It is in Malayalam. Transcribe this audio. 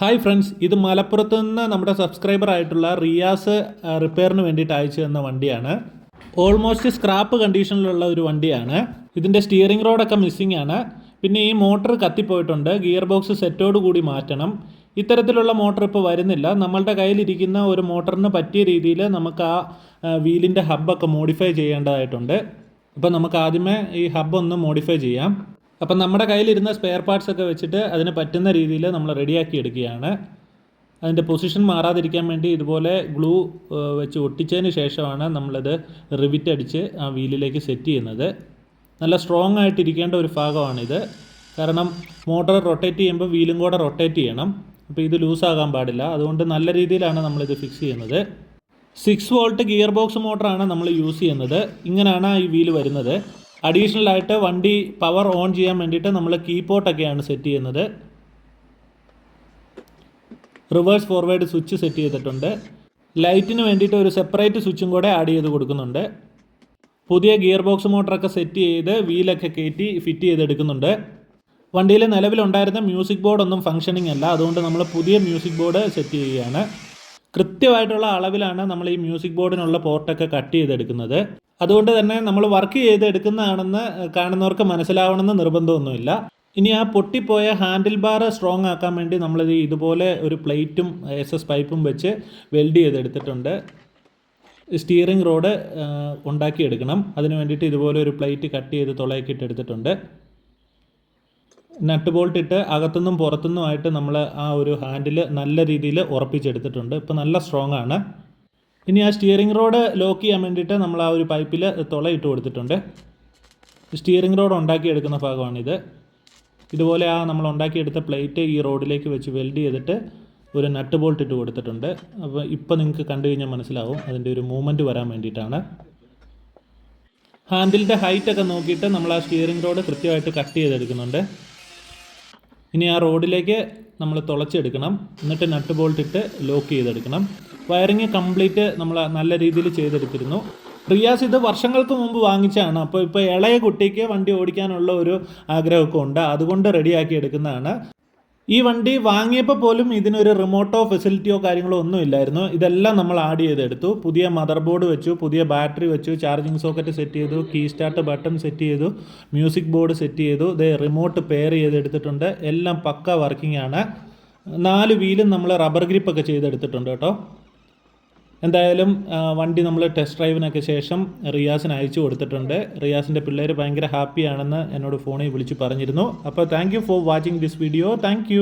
ഹായ് ഫ്രണ്ട്സ് ഇത് മലപ്പുറത്ത് നിന്ന് നമ്മുടെ സബ്സ്ക്രൈബർ ആയിട്ടുള്ള റിയാസ് റിപ്പയറിന് വേണ്ടിയിട്ട് അയച്ചു തന്ന വണ്ടിയാണ്. ഓൾമോസ്റ്റ് സ്ക്രാപ്പ് കണ്ടീഷനിലുള്ള ഒരു വണ്ടിയാണ്. ഇതിന്റെ സ്റ്റിയറിംഗ് റോഡൊക്കെ മിസ്സിംഗ് ആണ്. പിന്നെ ഈ മോട്ടർ കത്തിപ്പോയിട്ടുണ്ട്. ഗിയർ ബോക്സ് സെറ്റോട് കൂടി മാറ്റണം. ഇത്തരത്തിലുള്ള മോട്ടർ ഇപ്പോൾ വരുന്നില്ല. നമ്മളുടെ കയ്യിലിരിക്കുന്ന ഒരു മോട്ടറിന് പറ്റിയ രീതിയിൽ നമുക്ക് ആ വീലിന്റെ ഹബ്ബൊക്കെ മോഡിഫൈ ചെയ്യേണ്ടതായിട്ടുണ്ട്. അപ്പോൾ നമുക്ക് ആദ്യമേ ഈ ഹബ്ബ് ഒന്ന് മോഡിഫൈ ചെയ്യാം. അപ്പം നമ്മുടെ കയ്യിലിരുന്ന സ്പെയർ പാർട്സ് ഒക്കെ വെച്ചിട്ട് അതിന് പറ്റുന്ന രീതിയിൽ നമ്മൾ റെഡിയാക്കി എടുക്കുകയാണ്. അതിന്റെ പൊസിഷൻ മാറാതിരിക്കാൻ വേണ്ടി ഇതുപോലെ ഗ്ലൂ വെച്ച് ഒട്ടിച്ചതിന് ശേഷമാണ് നമ്മളിത് റിവിറ്റ് അടിച്ച് ആ വീലിലേക്ക് സെറ്റ് ചെയ്യുന്നത്. നല്ല സ്ട്രോങ് ആയിട്ടിരിക്കേണ്ട ഒരു ഭാഗമാണിത്. കാരണം മോട്ടോർ റൊട്ടേറ്റ് ചെയ്യുമ്പോൾ വീലും കൂടെ റൊട്ടേറ്റ് ചെയ്യണം. അപ്പോൾ ഇത് ലൂസാകാൻ പാടില്ല. അതുകൊണ്ട് നല്ല രീതിയിലാണ് നമ്മളിത് ഫിക്സ് ചെയ്യുന്നത്. സിക്സ് വോൾട്ട് ഗിയർ ബോക്സ് മോട്ടറാണ് നമ്മൾ യൂസ് ചെയ്യുന്നത്. ഇങ്ങനെയാണ് ഈ വീൽ വരുന്നത്. അഡീഷണൽ ആയിട്ട് വണ്ടി പവർ ഓൺ ചെയ്യാൻ വേണ്ടിയിട്ട് നമ്മൾ കീപോട്ടൊക്കെയാണ് സെറ്റ് ചെയ്യുന്നത്. റിവേഴ്സ് ഫോർവേഡ് സ്വിച്ച് സെറ്റ് ചെയ്തിട്ടുണ്ട്. ലൈറ്റിന് വേണ്ടിയിട്ട് ഒരു സെപ്പറേറ്റ് സ്വിച്ചും കൂടെ ആഡ് ചെയ്ത് കൊടുക്കുന്നുണ്ട്. പുതിയ ഗിയർ ബോക്സ് മോട്ടറൊക്കെ സെറ്റ് ചെയ്ത് വീലൊക്കെ കയറ്റി ഫിറ്റ് ചെയ്തെടുക്കുന്നുണ്ട്. വണ്ടിയിൽ നിലവിലുണ്ടായിരുന്ന മ്യൂസിക് ബോർഡ് ഒന്നും ഫങ്ഷനിങ് അല്ല. അതുകൊണ്ട് നമ്മൾ പുതിയ മ്യൂസിക് ബോർഡ് സെറ്റ് ചെയ്യുകയാണ്. കൃത്യമായിട്ടുള്ള അളവിലാണ് നമ്മൾ ഈ മ്യൂസിക് ബോർഡിനുള്ള പോർട്ടൊക്കെ കട്ട് ചെയ്തെടുക്കുന്നത്. അതുകൊണ്ട് തന്നെ നമ്മൾ വർക്ക് ചെയ്തെടുക്കുന്നതാണെന്ന് കാണുന്നവർക്ക് മനസ്സിലാവണമെന്ന് നിർബന്ധമൊന്നുമില്ല. ഇനി ആ പൊട്ടിപ്പോയ ഹാൻഡിൽ ബാർ സ്ട്രോങ് ആക്കാൻ വേണ്ടി നമ്മളിത് ഇതുപോലെ ഒരു പ്ലേറ്റും എസ് എസ് പൈപ്പും വെച്ച് വെൽഡ് ചെയ്തെടുത്തിട്ടുണ്ട്. സ്റ്റിയറിംഗ് റോഡ് ഉണ്ടാക്കിയെടുക്കണം. അതിന് വേണ്ടിയിട്ട് ഇതുപോലെ ഒരു പ്ലേറ്റ് കട്ട് ചെയ്ത് തുളയൊക്കെ എടുത്തിട്ടുണ്ട്. നട്ട് ബോൾട്ട് ഇട്ട് അകത്തുനിന്നും പുറത്തുനിന്നുമായിട്ട് നമ്മൾ ആ ഒരു ഹാൻഡിൽ നല്ല രീതിയിൽ ഉറപ്പിച്ചെടുത്തിട്ടുണ്ട്. ഇപ്പോൾ നല്ല സ്ട്രോങ് ആണ്. ഇനി ആ സ്റ്റിയറിംഗ് റോഡ് ലോക്ക് ചെയ്യാൻ വേണ്ടിയിട്ട് നമ്മൾ ആ ഒരു പൈപ്പിൽ തുള ഇട്ട് കൊടുത്തിട്ടുണ്ട്. സ്റ്റിയറിംഗ് റോഡ് ഉണ്ടാക്കിയെടുക്കുന്ന ഭാഗമാണിത്. ഇതുപോലെ ആ നമ്മൾ ഉണ്ടാക്കിയെടുത്ത പ്ലേറ്റ് ഈ റോഡിലേക്ക് വെച്ച് വെൽഡ് ചെയ്തിട്ട് ഒരു നട്ട് ബോൾട്ട് ഇട്ട് കൊടുത്തിട്ടുണ്ട്. അപ്പോൾ ഇപ്പോൾ നിങ്ങൾക്ക് കണ്ടു കഴിഞ്ഞാൽ മനസ്സിലാവും അതിന്റെ ഒരു മൂവ്മെന്റ് വരാൻ വേണ്ടിയിട്ടാണ്. ഹാൻഡിലിന്റെ ഹൈറ്റൊക്കെ നോക്കിയിട്ട് നമ്മൾ ആ സ്റ്റിയറിംഗ് റോഡ് കൃത്യമായിട്ട് കട്ട് ചെയ്തെടുക്കുന്നുണ്ട്. ഇനി ആ റോഡിലേക്ക് നമ്മൾ തുളച്ചെടുക്കണം. എന്നിട്ട് നട്ട് ബോൾട്ട് ഇട്ട് ലോക്ക് ചെയ്തെടുക്കണം. വയറിങ് കംപ്ലീറ്റ് നമ്മൾ നല്ല രീതിയിൽ ചെയ്തെടുത്തിരുന്നു. റിയാസ് ഇത് വർഷങ്ങൾക്ക് മുമ്പ് വാങ്ങിച്ചാണ് അപ്പോൾ ഇപ്പോൾ ഇളയ കുട്ടിക്ക് വണ്ടി ഓടിക്കാനുള്ള ഒരു ആഗ്രഹമൊക്കെ ഉണ്ട്. അതുകൊണ്ട് റെഡിയാക്കി എടുക്കുന്നതാണ്. ഈ വണ്ടി വാങ്ങിയപ്പോൾ പോലും ഇതിനൊരു റിമോട്ടോ ഫെസിലിറ്റിയോ കാര്യങ്ങളോ ഒന്നും ഇല്ലായിരുന്നു. ഇതെല്ലാം നമ്മൾ ആഡ് ചെയ്തെടുത്തു. പുതിയ മദർ ബോർഡ് വെച്ചു പുതിയ ബാറ്ററി വെച്ചു ചാർജിങ് സോക്കറ്റ് സെറ്റ് ചെയ്തു കീ സ്റ്റാർട്ട് ബട്ടൺ സെറ്റ് ചെയ്തു മ്യൂസിക് ബോർഡ് സെറ്റ് ചെയ്തു ഇത് റിമോട്ട് പെയർ ചെയ്തെടുത്തിട്ടുണ്ട്. എല്ലാം പക്ക വർക്കിംഗ് ആണ്. നാല് വീലും നമ്മൾ റബ്ബർ ഗ്രിപ്പൊക്കെ ചെയ്തെടുത്തിട്ടുണ്ട് കേട്ടോ. എന്തായാലും വണ്ടി നമ്മൾ ടെസ്റ്റ് ഡ്രൈവിനൊക്കെ ശേഷം റിയാസിന് അയച്ചു കൊടുത്തിട്ടുണ്ട്. റിയാസിന്റെ പിള്ളേർ ഭയങ്കര ഹാപ്പിയാണെന്ന് എന്നോട് ഫോണിൽ വിളിച്ച് പറഞ്ഞിരുന്നു. അപ്പോൾ thank for watching this video thank